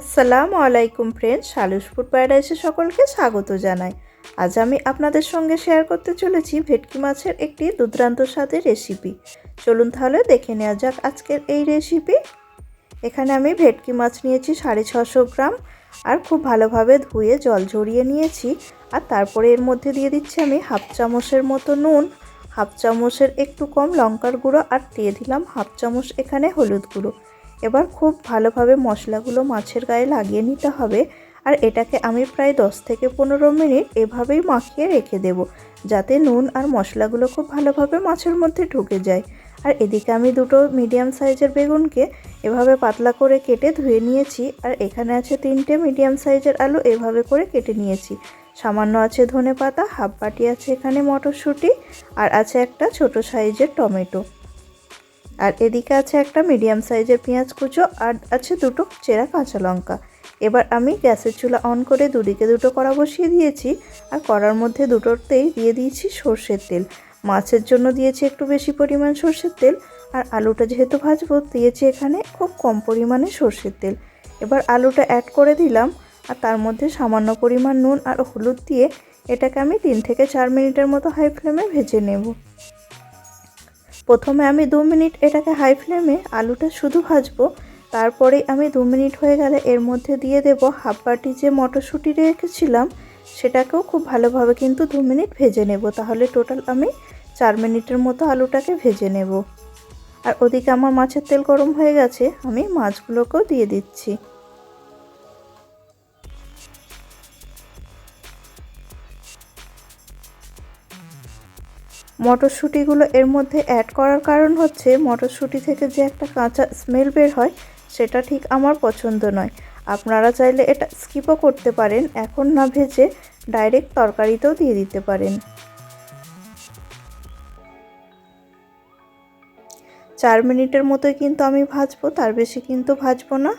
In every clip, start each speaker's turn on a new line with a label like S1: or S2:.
S1: আসসালামু আলাইকুম friend সালুস food প্যারাডাইসে সকলকে স্বাগত জানাই। আজ আমি আপনাদের সঙ্গে শেয়ার করতে চলেছি ভেটকি মাছের একটি দুর্দান্ত স্বাদের রেসিপি চলুন তাহলে দেখে নেওয়া যাক আজকের এই রেসিপি এখানে আমি ভেটকি মাছ নিয়েছি সাড়ে ছশো গ্রাম আর খুব ভালোভাবে ধুয়ে জল ঝরিয়ে নিয়েছি। আর তারপরে এর মধ্যে দিয়ে দিচ্ছি আমি হাফ চামচের মতো নুন, হাফ চামচের একটু কম লঙ্কার গুঁড়ো আর দিয়ে দিলাম হাফ চামচ এখানে হলুদ গুঁড়ো। এবার খুব ভালোভাবে মশলাগুলো মাছের গায়ে লাগিয়ে নিতে হবে। আর এটাকে আমি প্রায় দশ থেকে পনেরো মিনিট এভাবেই মাখিয়ে রেখে দেব, যাতে নুন আর মশলাগুলো খুব ভালোভাবে মাছের মধ্যে ঢুকে যায়। আর এদিকে আমি দুটো মিডিয়াম সাইজের বেগুনকে এভাবে পাতলা করে কেটে ধুয়ে নিয়েছি, আর এখানে আছে তিনটে মিডিয়াম সাইজের আলু এভাবে করে কেটে নিয়েছি। সামান্য আছে ধনে পাতা হাফ বাটি আছে এখানে মটরশুঁটি, আর আছে একটা ছোট সাইজের টমেটো। আর এদিকে আছে একটা মিডিয়াম সাইজের পেঁয়াজ কুচো আর আছে দুটো চেরা কাঁচা লঙ্কা। এবার আমি গ্যাসের চুলা অন করে দুদিকে দুটো কড়া বসিয়ে দিয়েছি আর কড়ার মধ্যে দুটোতেই দিয়ে দিয়েছি সর্ষের তেল। মাছের জন্য দিয়েছি একটু বেশি পরিমাণ সর্ষের তেল আর আলুটা যেহেতু ভাজবো দিয়েছি এখানে খুব কম পরিমাণে সর্ষের তেল। এবার আলুটা অ্যাড করে দিলাম আর তার মধ্যে সামান্য পরিমাণ নুন আর হলুদ দিয়ে এটাকে আমি তিন থেকে চার মিনিটের মতো হাই ফ্লেমে ভেজে নেব। প্রথমে আমি দু মিনিট এটাকে হাই ফ্লেমে আলুটা শুধু ভাজবো তারপরে আমি দু মিনিট হয়ে গেলে এর মধ্যে দিয়ে দেব হাফ বাটি যে মটরশুঁটি রেখেছিলাম, সেটাকেও খুব ভালোভাবে কিন্তু দু মিনিট ভেজে নেব। তাহলে টোটাল আমি চার মিনিটের মতো আলুটাকে ভেজে নেব। আর ওদিকে আমার মাছের তেল গরম হয়ে গেছে, আমি মাছগুলোকেও দিয়ে দিচ্ছি। মটরশুঁটিগুলো এর মধ্যে অ্যাড করার কারণ হচ্ছে মটরশুঁটি থেকে যে একটা কাঁচা স্মেল বের হয়, সেটা ঠিক আমার পছন্দ নয়। আপনারা চাইলে এটা স্কিপও করতে পারেন, এখন না ভেজে ডাইরেক্ট তরকারিতেও দিয়ে দিতে পারেন। চার মিনিটের মতোই কিন্তু আমি ভাজবো, তার বেশি কিন্তু ভাজবো না।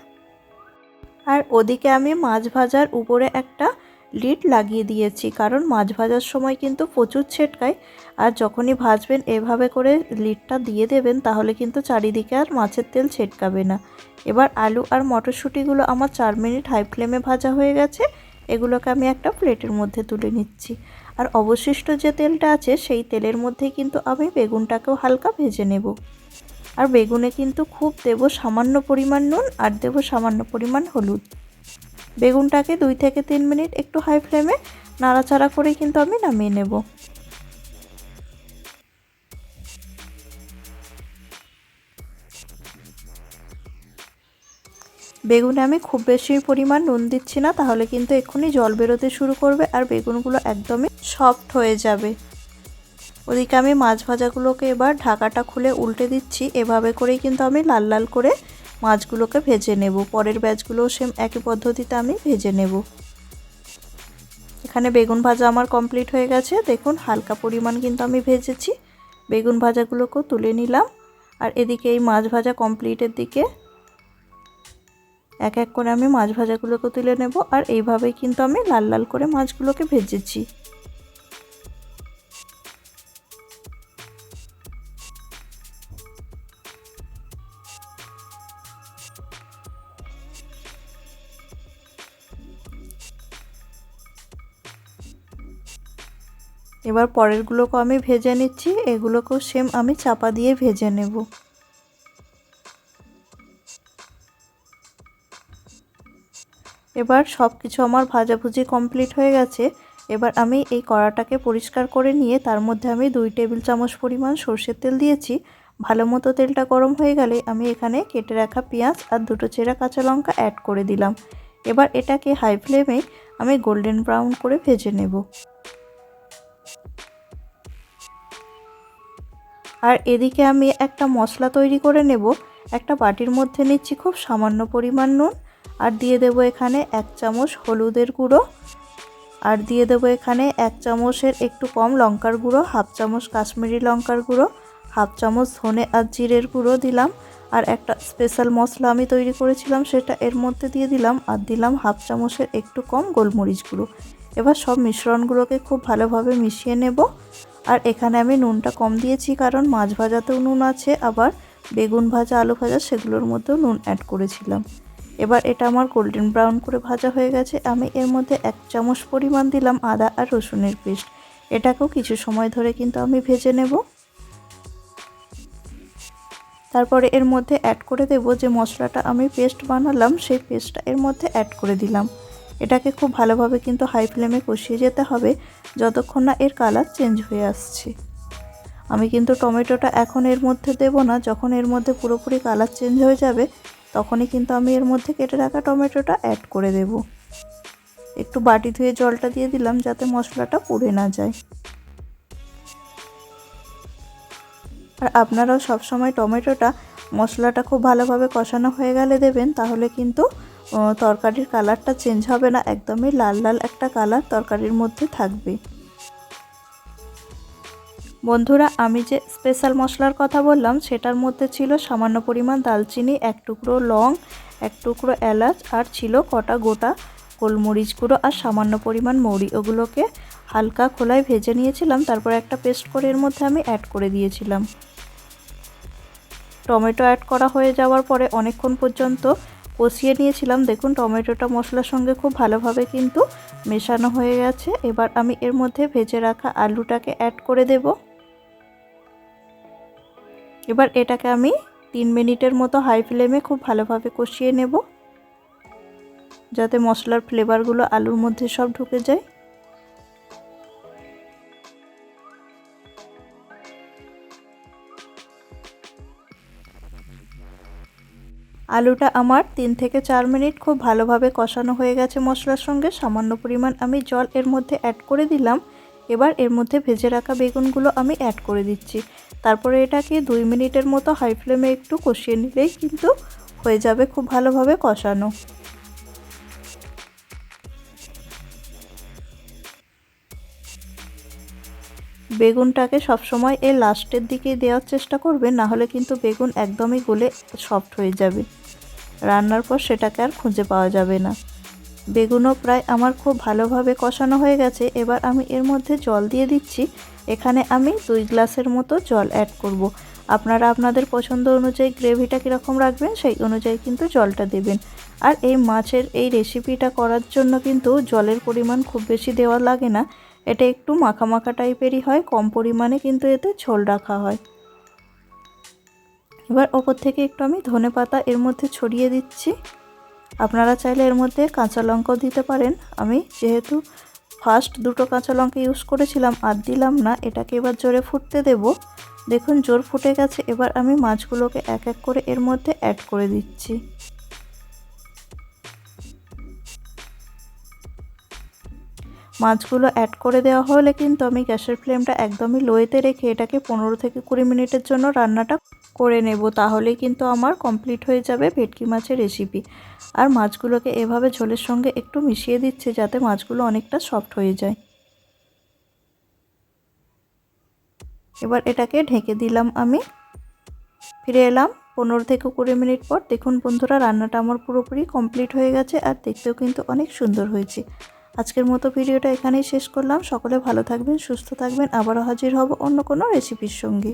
S1: আর ওদিকে আমি মাছ ভাজার উপরে একটা লিড লাগিয়ে দিয়েছি, কারণ মাছ ভাজার সময় কিন্তু প্রচুর ছেটকায়। আর যখনই ভাজবেন, এভাবে করে লিডটা দিয়ে দেবেন, তাহলে কিন্তু চারিদিকে আর মাছের তেল ছেটকাবে না। এবার আলু আর মটরশুঁটিগুলো আমার চার মিনিট হাই ফ্লেমে ভাজা হয়ে গেছে, এগুলোকে আমি একটা প্লেটের মধ্যে তুলে নিচ্ছি। আর অবশিষ্ট যে তেলটা আছে, সেই তেলের মধ্যেই কিন্তু আমি বেগুনটাকেও হালকা ভেজে নেব। আর বেগুনে কিন্তু খুব দেব সামান্য পরিমাণ নুন, আর দেব সামান্য পরিমাণ হলুদ। বেগুনটাকে দুই থেকে তিন মিনিট একটু হাই ফ্লেমে নাড়াচাড়া করে কিন্তু আমি নামিয়ে নেব। বেগুনে আমি খুব বেশি পরিমাণ নুন দিচ্ছি না, তাহলে কিন্তু এক্ষুনি জল বেরোতে শুরু করবে আর বেগুনগুলো একদমই সফট হয়ে যাবে। ওদিকে আমি মাছ ভাজাগুলোকে এবার ঢাকাটা খুলে উল্টে দিচ্ছি, এভাবে করেই কিন্তু আমি লাল লাল করে মাছগুলোকে ভেজে নেব। পরের ব্যাচগুলোও সেম একই পদ্ধতিতে আমি ভেজে নেব। এখানে বেগুন ভাজা আমার কমপ্লিট হয়ে গেছে। দেখুন, হালকা পরিমাণ কিন্তু আমি ভেজেছি। বেগুন ভাজাগুলোকেও তুলে নিলাম। আর এদিকে এই মাছ ভাজা কমপ্লিটের দিকে এক এক করে আমি মাছ ভাজাগুলোকে তুলে নেব। আর এইভাবেই কিন্তু আমি লাল লাল করে মাছগুলোকে ভেজেছি। এবার পরেরগুলোকেও আমি ভেজে নিচ্ছি, এগুলোকেও সেম আমি চাপা দিয়ে ভেজে নেব। এবার সব কিছু আমার ভাজাভুজি কমপ্লিট হয়ে গেছে। এবার আমি এই কড়াটাকে পরিষ্কার করে নিয়ে তার মধ্যে আমি দুই টেবিল চামচ পরিমাণ সর্ষের তেল দিয়েছি। ভালো মতো তেলটা গরম হয়ে গেলে আমি এখানে কেটে রাখা পেঁয়াজ আর দুটো চেরা কাঁচা লঙ্কা অ্যাড করে দিলাম। এবার এটাকে হাই ফ্লেমে আমি গোল্ডেন ব্রাউন করে ভেজে নেব। আর এদিকে আমি একটা মশলা তৈরি করে নেব। একটা বাটির মধ্যে নিচ্ছি খুব সামান্য পরিমাণ নুন আর দিয়ে দেব এখানে এক চামচ হলুদের গুঁড়ো। আর দিয়ে দেব এখানে এক চামচের একটু কম লঙ্কার গুঁড়ো, হাফ চামচ কাশ্মীরি লঙ্কার গুঁড়ো, হাফ চামচ ধনে আর জিরের গুঁড়ো দিলাম। আর একটা স্পেশাল মশলা আমি তৈরি করেছিলাম, সেটা এর মধ্যে দিয়ে দিলাম। আর দিলাম হাফ চামচের একটু কম গোলমরিচ গুঁড়ো। এবার সব মিশ্রণগুলোকে খুব ভালোভাবে মিশিয়ে নেব। আর এখানে আমি নুনটা কম দিয়েছি কারণ মাছ ভাজাতেও নুন আছে, আবার বেগুন ভাজা, আলু ভাজা, সেগুলোর মধ্যেও নুন অ্যাড করেছিলাম। এবার এটা আমার গোল্ডেন ব্রাউন করে ভাজা হয়ে গেছে। আমি এর মধ্যে এক চামচ পরিমাণ দিলাম আদা আর রসুনের পেস্ট। এটাকেও কিছু সময় ধরে কিন্তু আমি ভেজে নেব। তারপরে এর মধ্যে অ্যাড করে দেব যে মশলাটা আমি পেস্ট বানালাম, সেই পেস্টটা এর মধ্যে অ্যাড করে দিলাম। এটাকে খুব ভালোভাবে কিন্তু হাই ফ্লেমে কষিয়ে যেতে হবে যতক্ষণ না এর কালার চেঞ্জ হয়ে আসছে। আমি কিন্তু টমেটোটা এখন এর মধ্যে দেব না, যখন এর মধ্যে পুরোপুরি কালার চেঞ্জ হয়ে যাবে তখনই কিন্তু আমি এর মধ্যে কেটে রাখা টমেটোটা অ্যাড করে দেব। একটু বাটি ধুয়ে জলটা দিয়ে দিলাম যাতে মশলাটা পুড়ে না যায়। আর আপনারাও সবসময় টমেটোটা মশলাটা খুব ভালোভাবে কষানো হয়ে গেলে দেবেন, তাহলে কিন্তু তরকারির কালারটা চেঞ্জ হবে না, একদমই লাল লাল একটা কালার তরকারির মধ্যে থাকবে। বন্ধুরা, আমি যে স্পেশাল মশলার কথা বললাম, সেটার মধ্যে ছিল সামান্য পরিমাণ দালচিনি, এক টুকরো লং, এক টুকরো এলাচ, আর ছিল কটা গোটা গোলমরিচ গুঁড়ো আর সামান্য পরিমাণ মৌরি। ওগুলোকে হালকা খোলায় ভেজে নিয়েছিলাম, তারপর একটা পেস্ট করে এর মধ্যে আমি অ্যাড করে দিয়েছিলাম। টমেটো অ্যাড করা হয়ে যাওয়ার পরে অনেকক্ষণ পর্যন্ত কষিয়ে নিয়েছিলাম। দেখুন, টমেটোটা মশলার সঙ্গে খুব ভালোভাবে কিন্তু মেশানো হয়ে গেছে। এবার আমি এর মধ্যে ভেজে রাখা আলুটাকে অ্যাড করে দেব। এবার এটাকে আমি তিন মিনিটের মতো হাই ফ্লেমে খুব ভালোভাবে কষিয়ে নেব। যাতে মশলার ফ্লেভারগুলো আলুর মধ্যে সব ঢুকে যায়। আলুটা আমার তিন থেকে চার মিনিট খুব ভালোভাবে কষানো হয়ে গেছে মশলার সঙ্গে। সামান্য পরিমাণ আমি জল এর মধ্যে অ্যাড করে দিলাম। এবার এর মধ্যে ভেজে রাখা বেগুনগুলো আমি অ্যাড করে দিচ্ছি। তারপরে এটাকে দুই মিনিটের মতো হাই ফ্লেমে একটু কষিয়ে নিলেই কিন্তু হয়ে যাবে খুব ভালোভাবে কষানো। বেগুনটাকে সবসময় এর লাস্টের দিকে দেওয়ার চেষ্টা করবে, না হলে কিন্তু বেগুন একদমই গলে সফট হয়ে যাবে। রান্নার পর সেটাকে আর খুঁজে পাওয়া যাবে না। বেগুনও প্রায় আমার খুব ভালোভাবে কষানো হয়ে গেছে, এবার আমি এর মধ্যে জল দিয়ে দিচ্ছি। এখানে আমি দুই গ্লাসের মতো জল অ্যাড করব। আপনারা আপনাদের পছন্দ অনুযায়ী গ্রেভিটা কীরকম রাখবেন, সেই অনুযায়ী কিন্তু জলটা দেবেন। আর এই মাছের এই রেসিপিটা করার জন্য কিন্তু জলের পরিমাণ খুব বেশি দেওয়া লাগে না। এটা একটু মাখা মাখা টাইপেরই হয়, কম পরিমাণে কিন্তু এতে ঝোল রাখা হয়। এবার ওপর থেকে একটু আমি ধনে পাতা এর মধ্যে ছড়িয়ে দিচ্ছি। আপনারা চাইলে এর মধ্যে কাঁচা লঙ্কাও দিতে পারেন। আমি যেহেতু ফার্স্ট দুটো কাঁচা লঙ্কা ইউজ করেছিলাম আর দিলাম না, এটাকে এবার জোরে ফুটতে দেব। দেখুন জোর ফুটে গেছে, এবার আমি মাছগুলোকে এক এক করে এর মধ্যে অ্যাড করে দিচ্ছি। মাছগুলো অ্যাড করে দেওয়া হলে কিন্তু আমি গ্যাসের ফ্লেমটা একদমই লোয়েতে রেখে এটাকে পনেরো থেকে কুড়ি মিনিটের জন্য রান্নাটা করে নেব। তাহলেই কিন্তু আমার কমপ্লিট হয়ে যাবে ভেটকি মাছের রেসিপি আর মাছগুলোকে এভাবে ঝোলের সঙ্গে একটু মিশিয়ে দিচ্ছে যাতে মাছগুলো অনেকটা সফট হয়ে যায়। এবার এটাকে ঢেকে দিলাম আমি। ফিরে এলাম পনেরো থেকে কুড়ি মিনিট পর। দেখুন বন্ধুরা, রান্নাটা আমার পুরোপুরি কমপ্লিট হয়ে গেছে আর দেখতেও কিন্তু অনেক সুন্দর হয়েছে। আজকের মতো ভিডিওটা এখানেই শেষ করলাম। সকলে ভালো থাকবেন, সুস্থ থাকবেন। আবারও হাজির হব অন্য কোনো রেসিপির সঙ্গে।